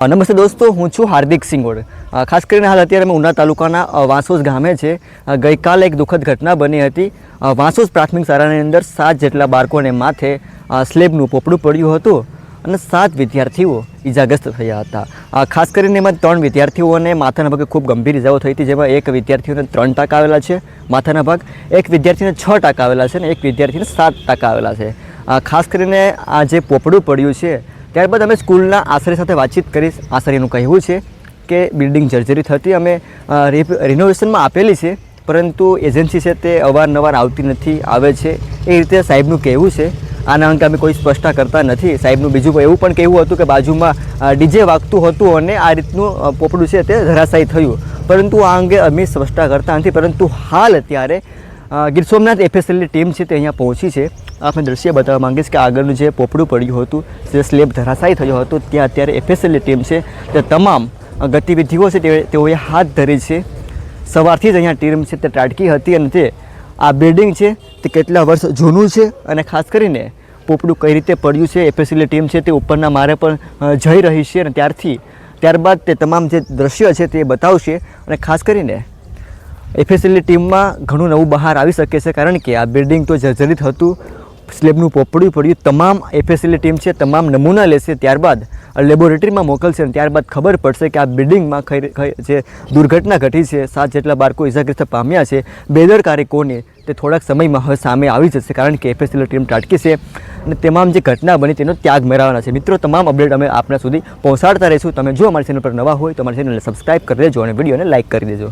નમસ્તે દોસ્તો, હું છું હાર્દિક સિંગોડ. ખાસ કરીને હાલ અત્યારે અમે ઉના તાલુકાના વાંસોસ ગામે છે. ગઈકાલે એક દુઃખદ ઘટના બની હતી. વાંસોસ પ્રાથમિક શાળાની અંદર સાત જેટલા બાળકોને માથે સ્લેબનું પોપડું પડ્યું હતું અને સાત વિદ્યાર્થીઓ ઇજાગ્રસ્ત થયા હતા. ખાસ કરીને એમાં ત્રણ વિદ્યાર્થીઓને માથાના ભાગે ખૂબ ગંભીર ઇજાઓ થઈ હતી, જેમાં એક વિદ્યાર્થીઓને ત્રણ ટકા આવેલા છે માથાના ભાગ, એક વિદ્યાર્થીને છ ટકા આવેલા છે અને એક વિદ્યાર્થીને સાત ટકા આવેલા છે. ખાસ કરીને આ જે પોપડું પડ્યું છે ત્યારબાદ અમે સ્કૂલના આશ્રય સાથે વાતચીત કરી આશ્રયનું કહેવું છે કે બિલ્ડિંગ જર્જરી થતી અમે રિનોવેશનમાં આપેલી છે, પરંતુ એજન્સી છે તે અવારનવાર આવતી નથી, આવે છે. એ રીતે સાહેબનું કહેવું છે. આના અંગે અમે કોઈ સ્પષ્ટતા કરતા નથી. સાહેબનું બીજું એવું પણ કહેવું હતું કે બાજુમાં ડીજે વાગતું હતું અને આ રીતનું પોપડું છે તે ધરાશાયી થયું. પરંતુ આ અંગે અમે સ્પષ્ટતા કરતા નથી, પરંતુ હાલ અત્યારે ગીર સોમનાથ એફએસએલની ટીમ છે તે અહીંયા પહોંચી છે. આપણે દ્રશ્ય બતાવવા માંગીશ કે આગળનું જે પોપડું પડ્યું હતું, જે સ્લેબ ધરાશાયી થયો હતો, ત્યાં અત્યારે એફએસએલની ટીમ છે. તે તમામ ગતિવિધિઓ છે તેઓએ હાથ ધરી છે. સવારથી જ અહીંયા ટીમ છે તે ટાટકી હતી અને તે આ બિલ્ડિંગ છે તે કેટલા વર્ષ જૂનું છે અને ખાસ કરીને પોપડું કઈ રીતે પડ્યું છે, એફએસએલની ટીમ છે તે ઉપરના મારે પણ જઈ રહી છે અને ત્યારથી, ત્યારબાદ તે તમામ જે દ્રશ્ય છે તે બતાવશે અને ખાસ કરીને એફએસએલની ટીમમાં ઘણું નવું બહાર આવી શકે છે, કારણ કે આ બિલ્ડિંગ તો જર્જરિત હતું. સ્લેબનું પોપડું પડ્યું. તમામ એફએસએલની ટીમ છે, તમામ નમૂના લેશે ત્યારબાદ લેબોરેટરીમાં મોકલશે અને ત્યારબાદ ખબર પડશે કે આ બિલ્ડિંગમાં જે દુર્ઘટના ઘટી છે, સાત જેટલા બાળકો ઇજાગ્રસ્ત પામ્યા છે. બેદરકારી કોને? તે થોડાક સમયમાં હવે સામે આવી જશે, કારણ કે એફએસએલની ટીમ ટાટકી છે અને તમામ જે ઘટના બની તેનો ત્યાગ મેળવવાના છે. મિત્રો, તમામ અપડેટ અમે આપણા સુધી પહોંચાડતા રહીશું. તમે જો અમારી ચેનલ પર નવા હોય તો અમારી ચેનલને સબસ્ક્રાઈબ કરી દેજો અને વિડીયોને લાઇક કરી દેજો.